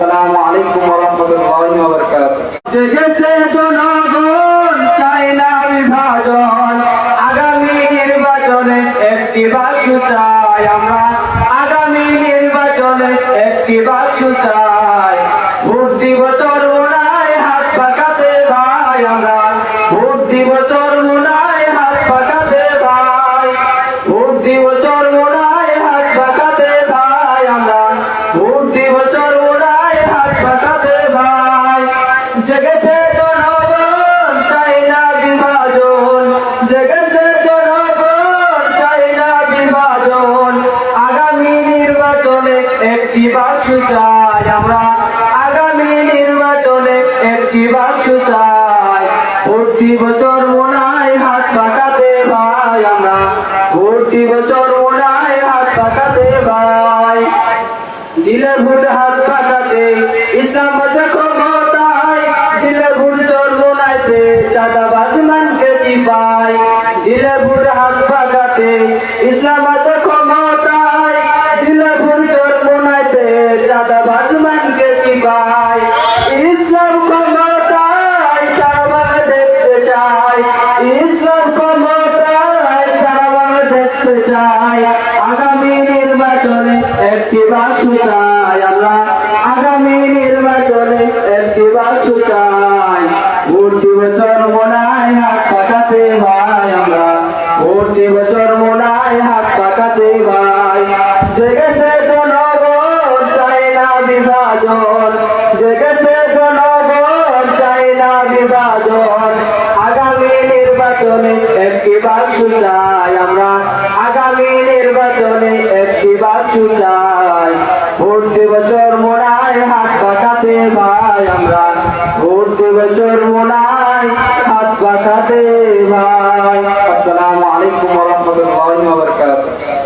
আলাইকুম ওয়া রাহমাতুল্লাহি ওয়া বারাকাতুহু জেগেছে জনগণ, চাই না বিভাজন। আগামী নির্বাচনে একটি বাক্স চাই আমরা। আগামী নির্বাচনে একটি বাক্স চাই। ভোট দিব চরমোনায় হাত পাকাতে ভাই আমরা। ভোট দিব চরমোনায় জেগেছে জনগণ চাই না বিভাজন? জেগেছে জনগণ চাই না বিভাজন? আগামী নির্বাচনে একটি বাক্স চাই আমরা। আগামী নির্বাচনে একটি বাক্স চাই। প্রতি বছর মোনায় হাত পাকাতে ভাই আমরা। প্রতি বছর মোনায় হাত পাকাতে ভাই। দিলে ভুট হাত পাকাতে, ইসলাম চিপাই দিলে ভুট হাত পাকাতে ইসলাম মধ্যে ক্ষমতায়, দিলে ভুট চর্মনাইতে চাঁদা বাজমানকে চিপাই ইসলাম ক্ষমতায় সারা দেখতে চাই ইসলাম ক্ষমতায় সারা দেখতে চাই আগামী নির্বাচনে একটি বাক্স চাই আমরা আগামী নির্বাচনে একটি বাক্স চাই ভোট দিব চরমোনায় হাত পাকাতে ভাই আমরা ভোট দিব চরমোনায় হাত পাকাতে ভাই। জেগেছে জনগণ চাই না বিভাজন। জেগেছে জনগণ চাই না বিভাজন। আগামী নির্বাচনে একটি বাক্স চাই আমরা। আগামী নির্বাচনে একটি বাক্স চাই ভোট দেব চরমোনায় হাত পাকাতে ভাই আমরা। ভোট দেব চরমোনায় হাত পাকাতে ভাই। আসসালামু வலைக்கும் வரமதுல்லாஹி வபரகாத்துஹு